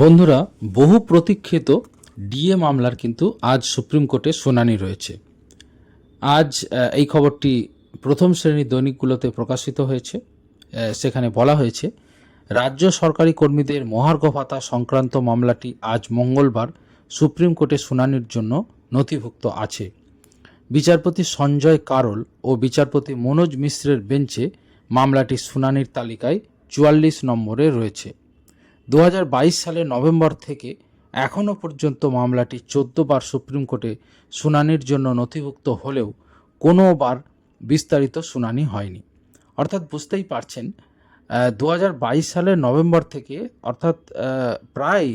বন্ধুরা, বহু প্রতীক্ষিত ডিএ মামলার কিন্তু আজ সুপ্রিম কোর্টে শুনানি রয়েছে। আজ এই খবরটি প্রথম শ্রেণির দৈনিকগুলোতে প্রকাশিত হয়েছে। সেখানে বলা হয়েছে, রাজ্য সরকারি কর্মীদের মহার্ঘ ভাতা সংক্রান্ত মামলাটি আজ মঙ্গলবার সুপ্রিম কোর্টে শুনানির জন্য নথিভুক্ত আছে। বিচারপতি সঞ্জয় কারল ও বিচারপতি মনোজ মিশ্রের বেঞ্চে মামলাটি শুনানির তালিকায় চুয়াল্লিশ নম্বরে রয়েছে। দু হাজার বাইশ সালের নভেম্বর থেকে এখনও পর্যন্ত মামলাটি বার সুপ্রিম কোর্টে শুনানির জন্য নথিভুক্ত হলেও কোনোবার বিস্তারিত শুনানি হয়নি। অর্থাৎ বুঝতেই পারছেন দু হাজার বাইশ সালের নভেম্বর থেকে, অর্থাৎ প্রায়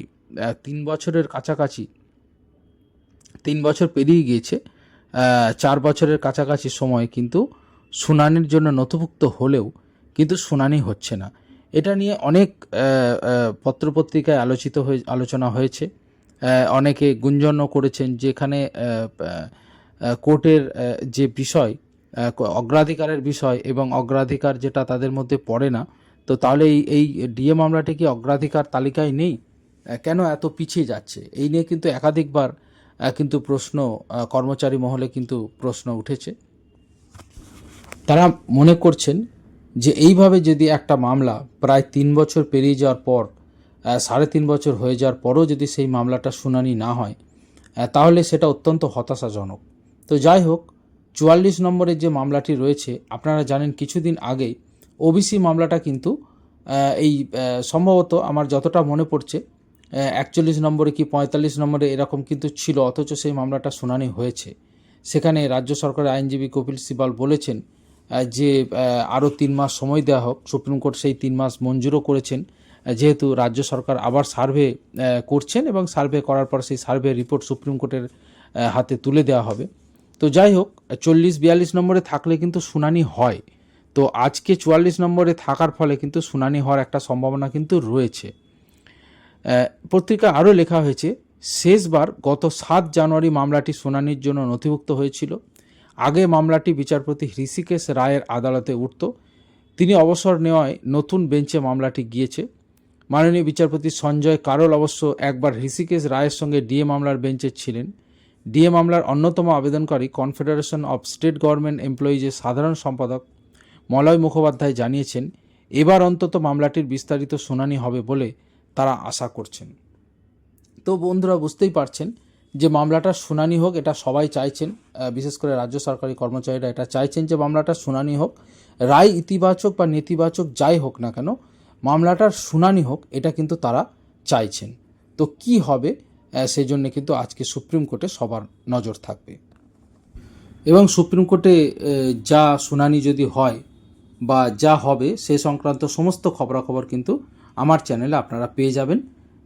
তিন বছরের কাছাকাছি, তিন বছর পেরিয়ে গিয়েছে চার বছরের কাছাকাছি সময় কিন্তু শুনানির জন্য নথিভুক্ত হলেও কিন্তু শুনানি হচ্ছে না। এটা নিয়ে অনেক পত্রপত্রিকায় আলোচিত হয়ে, আলোচনা হয়েছে। অনেকে গুঞ্জনও করেছেন যেখানে কোর্টের যে বিষয় অগ্রাধিকারের বিষয় এবং অগ্রাধিকার যেটা তাদের মধ্যে পড়ে না, তো তাহলে এই এই ডিএ মামলাটি কি অগ্রাধিকার তালিকায় নেই? কেন এত পিছিয়ে যাচ্ছে? এই নিয়ে কিন্তু একাধিকবার কিন্তু প্রশ্ন কর্মচারী মহলে কিন্তু প্রশ্ন উঠেছে। তারা মনে করছেন যে এইভাবে যদি একটা মামলা প্রায় তিন বছর পেরিয়ে যাওয়ার পর সাড়ে তিন বছর হয়ে যাওয়ার পরও যদি সেই মামলাটা শুনানি না হয় তাহলে সেটা অত্যন্ত হতাশাজনক। তো যাই হোক, চুয়াল্লিশ নম্বরের যে মামলাটি রয়েছে, আপনারা জানেন কিছুদিন আগেই ওবিসি মামলাটা কিন্তু এই সম্ভবত আমার যতটা মনে পড়ছে একচল্লিশ নম্বরে কি পঁয়তাল্লিশ নম্বরে এরকম কিন্তু ছিল, অথচ সেই মামলাটা শুনানি হয়েছে। সেখানে রাজ্য সরকারের আইনজীবী কপিল সিবাল বলেছেন যে আরও তিন মাস সময় দেওয়া হোক, সুপ্রিম কোর্ট সেই তিন মাস মঞ্জুরও করেছেন। যেহেতু রাজ্য সরকার আবার সার্ভে করছেন এবং সার্ভে করার পর সেই সার্ভে রিপোর্ট সুপ্রিম কোর্টের হাতে তুলে দেওয়া হবে। তো যাই হোক, চল্লিশ বিয়াল্লিশ নম্বরে থাকলে কিন্তু শুনানি হয়। তো আজকে চুয়াল্লিশ নম্বরে থাকার ফলে কিন্তু শুনানি হওয়ার একটা সম্ভাবনা কিন্তু রয়েছে। পত্রিকা আরও লেখা হয়েছে, শেষবার গত সাত জানুয়ারি মামলাটি শুনানির জন্য নথিভুক্ত হয়েছিল। আগে মামলাটি বিচারপতি হৃষিকেশ রায়ের আদালতে উঠত। তিনি অবসর নেওয়ায় নতুন বেঞ্চে মামলাটি গিয়েছে। মাননীয় বিচারপতি সঞ্জয় কারল অবশ্য একবার হৃষিকেশ রায়ের সঙ্গে ডিএ মামলার বেঞ্চে ছিলেন। ডিএ মামলার অন্যতম আবেদনকারী কনফেডারেশন অফ স্টেট গভর্নমেন্ট এমপ্লয়িজের সাধারণ সম্পাদক মলয় মুখোপাধ্যায় জানিয়েছেন, এবার অন্তত মামলাটির বিস্তারিত শুনানি হবে বলে তারা আশা করছেন। তো বন্ধুরা, বুঝতেই পারছেন যে মামলাটার শুনানি হোক, এটা সবাই চাইছেন বিশেষ করে রাজ্য সরকারি কর্মচারীরা এটা চাইছেন যে মামলাটার শুনানি হোক, রায় ইতিবাচক বা নেতিবাচক যাই হোক না কেন, মামলাটার শুনানি হোক, এটা কিন্তু তারা চাইছেন। তো কি হবে সেই জন্য কিন্তু আজকে সুপ্রিম কোর্টে সবার নজর থাকবে। এবং সুপ্রিম কোর্টে যা শুনানি যদি হয় বা যা হবে, সে সংক্রান্ত সমস্ত খবরাখবর কিন্তু আমার চ্যানেলে আপনারা পেয়ে যাবেন।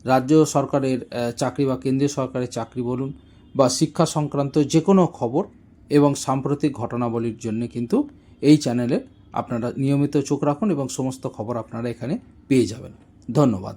রাজ্য সরকারের চাকরি বা কেন্দ্রীয় সরকারের চাকরি বলুন বা শিক্ষা সংক্রান্ত যে কোনো খবর এবং সাম্প্রতিক ঘটনাবলীর জন্য কিন্তু এই চ্যানেলে আপনারা নিয়মিত চোখ রাখুন এবং সমস্ত খবর আপনারা এখানে পেয়ে যাবেন। ধন্যবাদ।